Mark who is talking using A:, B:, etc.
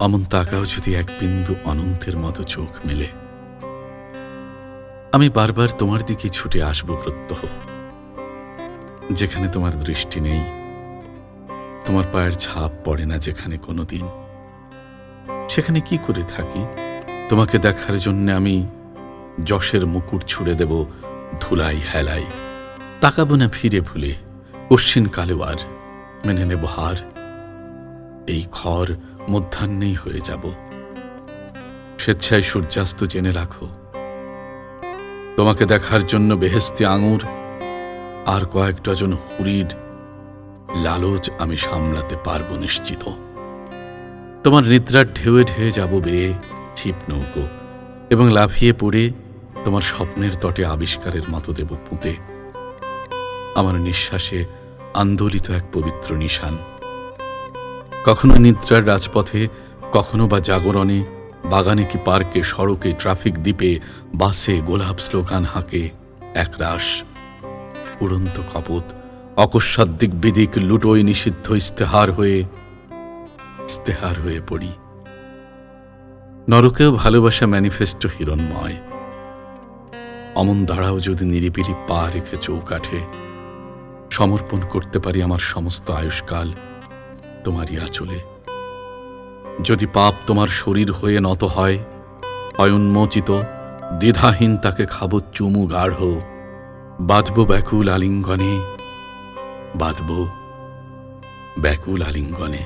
A: অমন তাকাও যদি এক বিন্দু অনন্তের মতো চোখ মেলে। আমি বারবার তোমার দিকে ছুটে আসব প্রত্যহ। যেখানে তোমার দৃষ্টি নেই, তোমার পায়ের ছাপ পড়ে না যেখানে কোনো দিন সেখানে কি করে থাকি? তোমাকে দেখার জন্য আমি যশের মুকুট ছুড়ে দেব ধুলাই হেলাই। তাকাবো না ফিরে ভুলে কশ্চিন কালেও আর মেনে নেব হার। এই খর মধ্যাহ্নেই হয়ে যাব। স্বেচ্ছায় সূর্যাস্ত জেনে রাখো। তোমাকে দেখার জন্য বেহেস্তি আঙুর আর কয়েক ডজন হুরির লালচ আমি সামলাতে পারব নিশ্চিত। তোমার নিদ্রার ঢেউয়ে ঢেয়ে যাব বেয়ে ছিপ নৌকো এবং লাফিয়ে পড়ে তোমার স্বপ্নের তটে আবিষ্কারের মতো দেব পুঁতে। আমার নিঃশ্বাসে আন্দোলিত এক পবিত্র নিশান। কখনো নিদ্রার রাজপথে, কখনো বা জাগরণে, বাগানে কি পার্কে, সড়কে, ট্রাফিক দ্বীপে, বাসে, গোলাপ স্লোগান হাঁকে একরাশ উড়ন্ত কপত, অকস্মাৎ দিক বিদিক লুটোয় নিষিদ্ধ ইস্তেহার হয়ে ইস্তেহার হয়ে পড়ি। নরকেও ভালোবাসা ম্যানিফেস্টো হিরণময়। অমন দাঁড়াও যদি নিরিবিলি পা রেখে চৌকাঠে। সমর্পণ করতে পারি আমার সমস্ত আয়ুষ্কাল। তোমারই আঁচলে। যদি পাপ তোমার শরীর হয়ে নত হয়, অয়ুন্মোচিত, দ্বিধাহীন তাকে খাব চুমু গাঢ়। বাঁধব ব্যাকুল আলিঙ্গনে, বাঁধব ব্যাকুল আলিঙ্গনে।